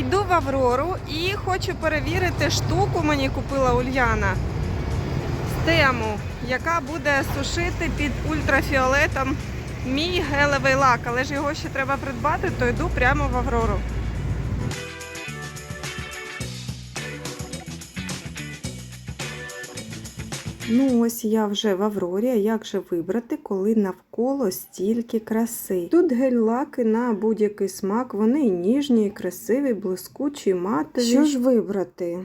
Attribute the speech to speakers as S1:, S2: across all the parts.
S1: Іду в Аврору і хочу перевірити штуку, мені купила Ульяна стему, тему, яка буде сушити під ультрафіолетом мій гелевий лак. Але ж його ще треба придбати, то йду прямо в Аврору. Ну, ось я вже в Аврорі. Як же вибрати, коли навколо стільки краси? Тут гель-лаки на будь-який смак, вони ніжні, красиві, блискучі, матові. Що ж вибрати?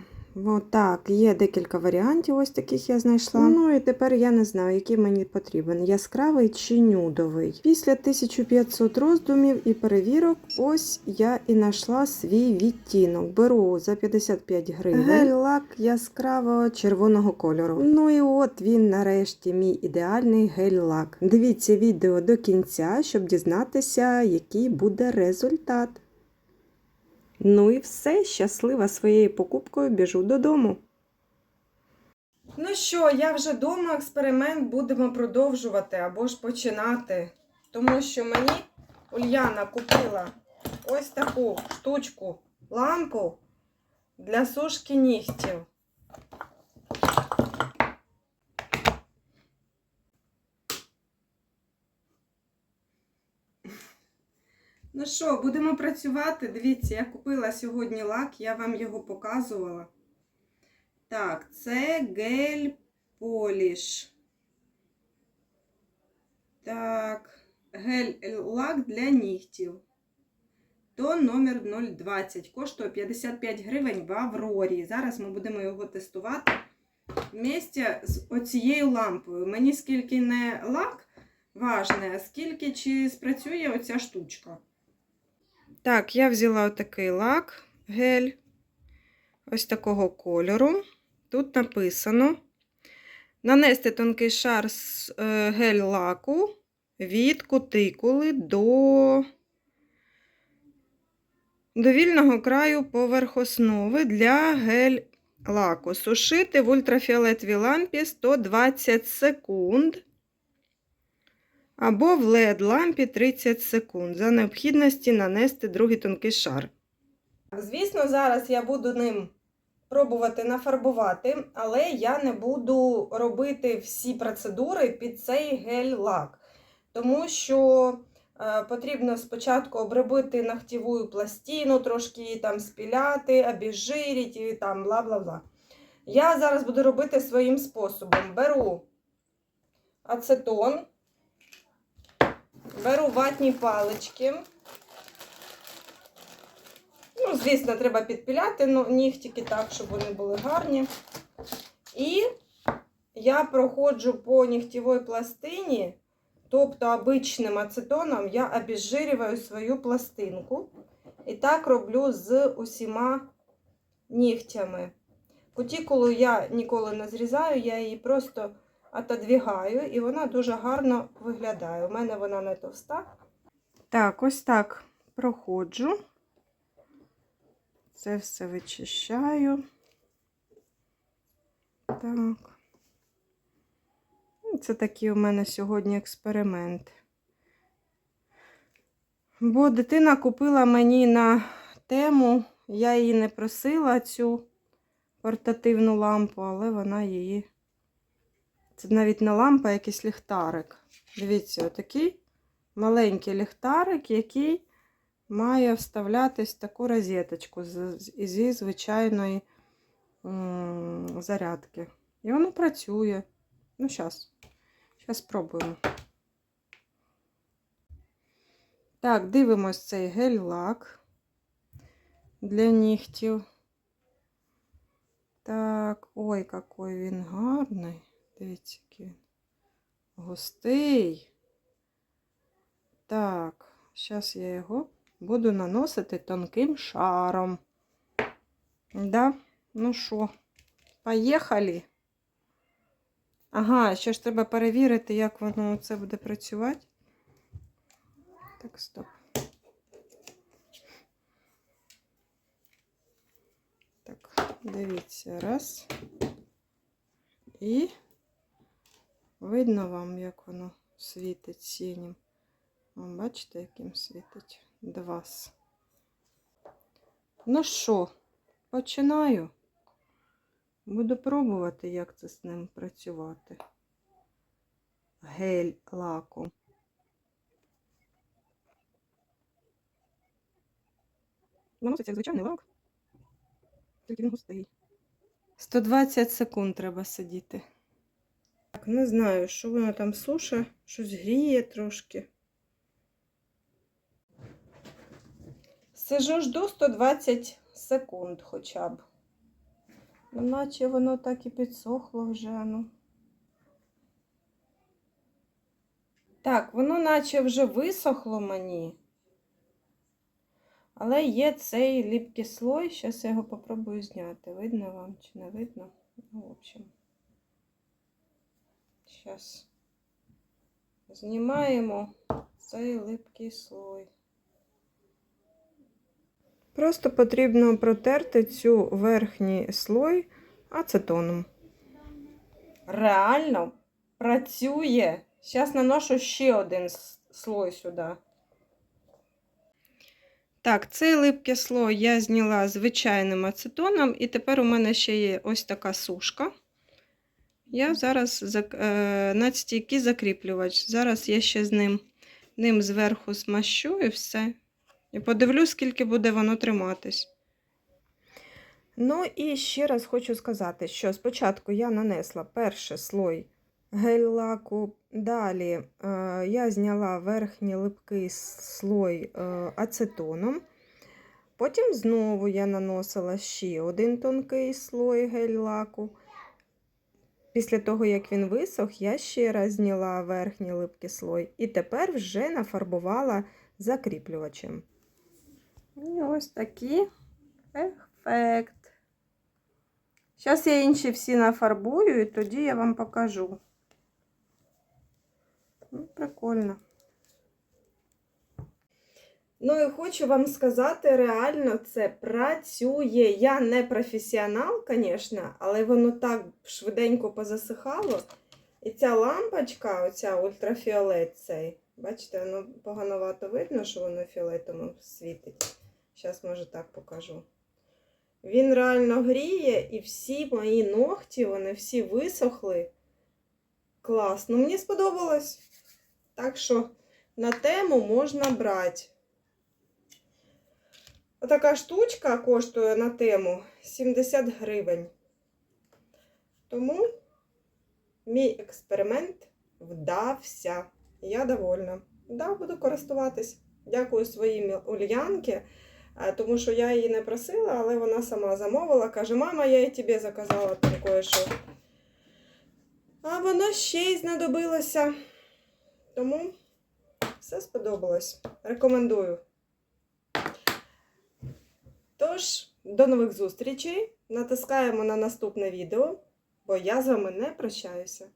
S1: Отак, є декілька варіантів, ось таких я знайшла. Ну і тепер я не знаю, який мені потрібен: яскравий чи нюдовий. Після 1500 роздумів і перевірок, ось я і знайшла свій відтінок. Беру за 55 гривень. Гель-лак яскравого червоного кольору. Ну і от він нарешті мій ідеальний гель-лак. Дивіться відео до кінця, щоб дізнатися, який буде результат. Ну і все, щаслива своєю покупкою біжу додому. Ну що, я вже вдома, експеримент будемо продовжувати або ж починати. Тому що мені Ульяна купила ось таку штучку, лампу для сушки нігтів. Ну що, будемо працювати. Дивіться, я купила сьогодні лак, я вам його показувала. Так, це гель поліш. Так, гель-лак для нігтів. То номер 020. Коштує 55 гривень в Аврорі. Зараз ми будемо його тестувати вместе з оцією лампою. Мені скільки не лак важне, а скільки чи спрацює оця штучка. Так, я взяла отакий лак, гель, ось такого кольору. Тут написано: нанести тонкий шар з е, гель-лаку від кутикули до до вільного краю поверх основи для гель-лаку. Сушити в ультрафіолетовій лампі 120 секунд. Або в LED лампі 30 секунд. За необхідності нанести другий тонкий шар. Звісно, зараз я буду ним пробувати нафарбувати, але я не буду робити всі процедури під цей гель-лак. Тому що е, потрібно спочатку обробити ногтєву пластину, трошки її там спіляти, обезжирити і там бла-бла-бла. Я зараз буду робити своїм способом. Беру ацетон. Беру ватні палички. Ну, звісно, треба підпіляти ну, нігтики так, щоб вони були гарні. І я проходжу по нігтєвій пластині, тобто обичним ацетоном, я обезжирюю свою пластинку. І так роблю з усіма нігтями. Кутікулу я ніколи не зрізаю, я її просто отодвігаю, і вона дуже гарно виглядає. У мене вона не товста. Так, ось так проходжу. Це все вичищаю. Так. Це такий у мене сьогодні експеримент. Бо дитина купила мені на тему, я її не просила цю портативну лампу, але вона її. Це навіть не лампа, а якийсь ліхтарик. Дивіться, отакий маленький ліхтарик, який має вставлятись в таку розеточку зі звичайної зарядки. І воно працює. Ну, зараз. Зараз спробуємо. Так, дивимось цей гель-лак для нігтів. Так, ой, який він гарний. Дивіться, який він густий. Так, зараз я його буду наносити тонким шаром. Да? Ну що, поїхали? Ага, ще ж треба перевірити, як воно це буде працювати. Так, стоп. Так, дивіться, раз. І видно вам, як воно світить синім. Бачите, яким світить? Два. Ну що, починаю. Буду пробувати, як це з ним працювати. Гель лаком. Наноситься як звичайний лак. Тільки він густий. 120 секунд треба сидіти. Не знаю, що воно там суше, щось гріє трошки. Сижу жду 120 секунд хоча б. Ну, наче воно так і підсохло вже, ну. Так, воно наче вже висохло мені. Але є цей ліпкий слой. Зараз я його попробую зняти. Видно вам чи не видно? Ну, в общем. Зараз знімаємо цей липкий слой. Просто потрібно протерти цю верхній слой ацетоном. Реально працює. Зараз наношу ще один слой сюди. Так, цей липкий слой я зняла звичайним ацетоном, і тепер у мене ще є ось така сушка. Я зараз е, надстійкий закріплювач. Зараз я ще з ним, ним зверху смащу і все. І подивлюсь, скільки буде воно триматись. Ну і ще раз хочу сказати, що спочатку я нанесла перший слой гель-лаку, далі е, я зняла верхній липкий слой е, ацетоном. Потім знову я наносила ще один тонкий слой гель-лаку. Після того, як він висох, я ще раз зняла верхній липкий слой і тепер вже нафарбувала закріплювачем. І ось такий ефект. Зараз я інші всі нафарбую, і тоді я вам покажу. Ну, прикольно. Ну і хочу вам сказати, реально це працює. Я не професіонал, звісно, але воно так швиденько позасихало. І ця лампочка, оця ультрафіолет цей, бачите, воно погановато видно, що воно фіолетовим світить. Зараз, може, так покажу. Він реально гріє, і всі мої ногті, вони всі висохли. Клас. Ну, мені сподобалось. Так що на тему можна брати. Отака штучка коштує на тему 70 гривень. Тому мій експеримент вдався. Я довольна. Да, буду користуватись. Дякую своїй Ульянки, е, тому що я її не просила, але вона сама замовила. Каже, мама, я і тобі заказала там кое-що. А воно ще й знадобилося. Тому все сподобалось. Рекомендую. Тож, до нових зустрічей. Натискаємо на наступне відео, бо я з вами не прощаюся.